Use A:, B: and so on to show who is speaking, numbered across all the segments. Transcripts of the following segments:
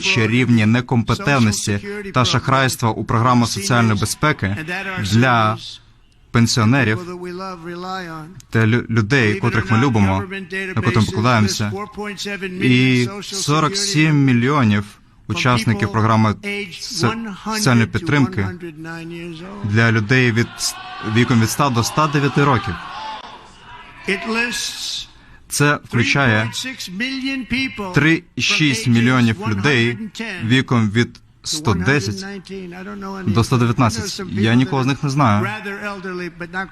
A: Чи рівні некомпетентності та шахрайства у програму соціальної безпеки для пенсіонерів та лю- людей, котрих ми любимо, на котрих ми покладаємося, і 47 мільйонів учасників програми соціальної підтримки для людей від віком від 100 до 109 років. Це включає 3,6 мільйонів людей віком від 110 до 119. Я нікого з них не знаю.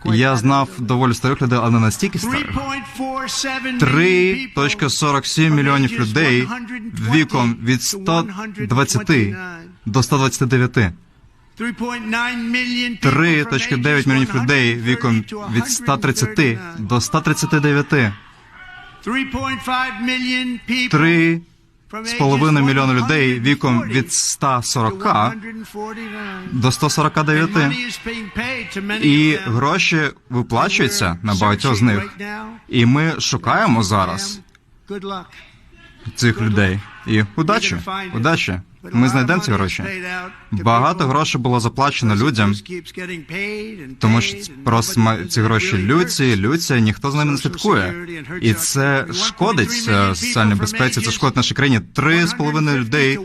A: Я знав доволі старих людей, але не настільки старих. 3,47 мільйонів людей віком від 120 до 129. 3,9 мільйонів людей віком від 130 до 139. 3 з половиною мільйона людей віком від 140 до 149. І гроші виплачуються на багатьох з них. І ми шукаємо зараз цих людей. І удачі, удачі. Ми знайдемо ці гроші. Багато грошей було заплачено людям, тому що просто ці гроші лються, і лються, ніхто з ними не слідкує. І це шкодить е, соціальній безпеці, це шкодить нашій країні. Три з половиною людей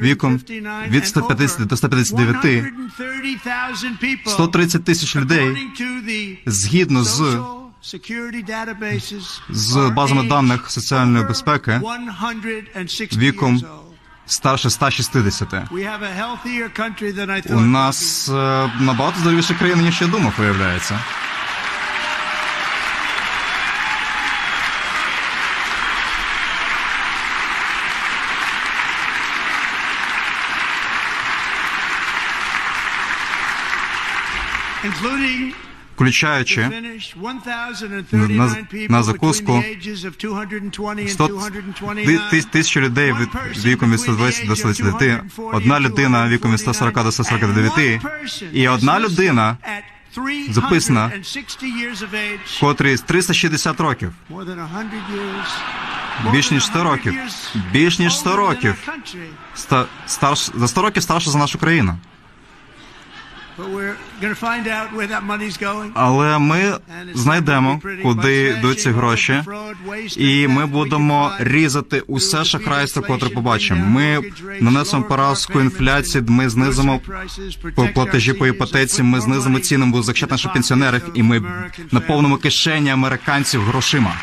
A: віком від 150 до 159, 130 тисяч людей згідно з з базами даних соціальної безпеки віком старше 160. У нас е, набагато здоровіша країна, ніж я думав, виявляється. Включаючи
B: на,
A: на закуску.
B: 100
A: 100 ти- ти- тисячу людей від віком від 120 до 129, одна людина віком від 140 до 149, і одна людина записана, котрій 360 років, більш ніж 100 років, більш ніж 100 років, ста, старш, за 100 років старша за нашу країну. Але ми знайдемо, куди йдуть ці гроші, і ми будемо різати усе шахрайство, котре побачимо. Ми нанесемо поразку інфляції, ми знизимо платежі по іпотеці, ми знизимо ціни, будемо захищати наших пенсіонерів, і ми наповнимо кишені американців грошима.